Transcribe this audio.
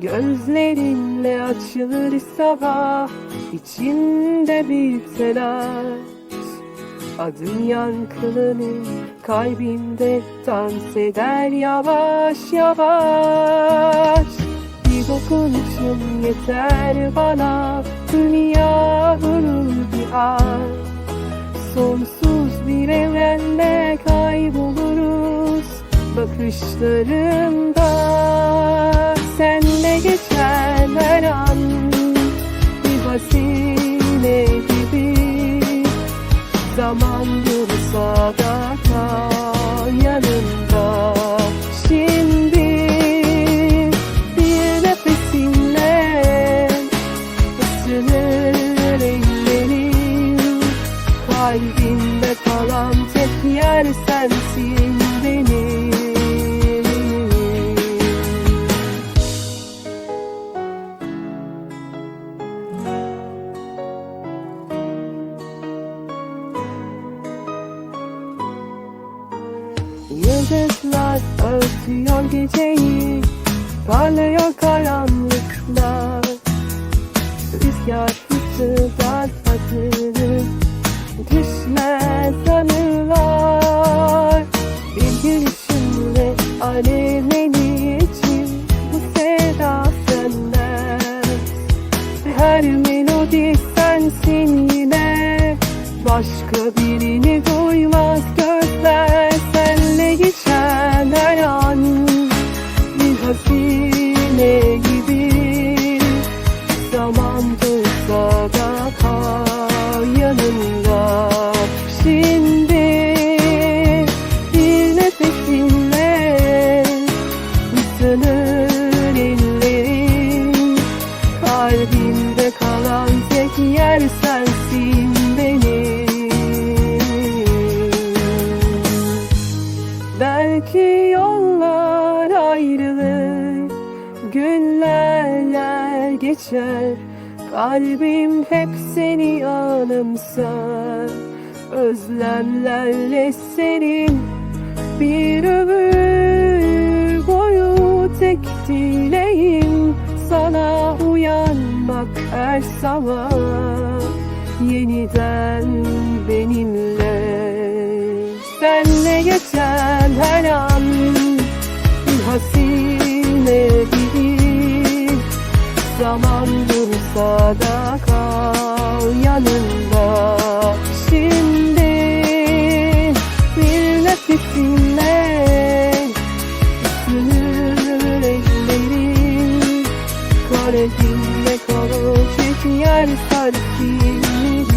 Gözlerinle açılır sabah içinde bir telaş. Adın yankılanır kalbimde dans eder yavaş yavaş. Bir dokunuşun yeter bana dünya vurur bir an. Sonsuz bir evrende kayboluruz bakışlarımda ellerim Kalbimde kalan tek yer sensin benim. Yıldızlar örtüyor geceyi Parlıyor karanlıklar. Rüzgar hızlıdan hazırım Düşmez anılar alevleneceğim Bu sevda Her melodi sensin Başka birini duymaz gözler Senle geçen her an. Bir Zaman Günler geçer. Kalbim hep seni anımsar. Özlemlerle senin Bir ömür boyu tek dileğim. Sana uyanmak her sabah Yeniden benimle. Senle geçen her an. Bir Yandırsa da kal yanında Şimdi. Bir nefesinle Üzülür ellerim Kalbimde kalıp çeker sarkimlik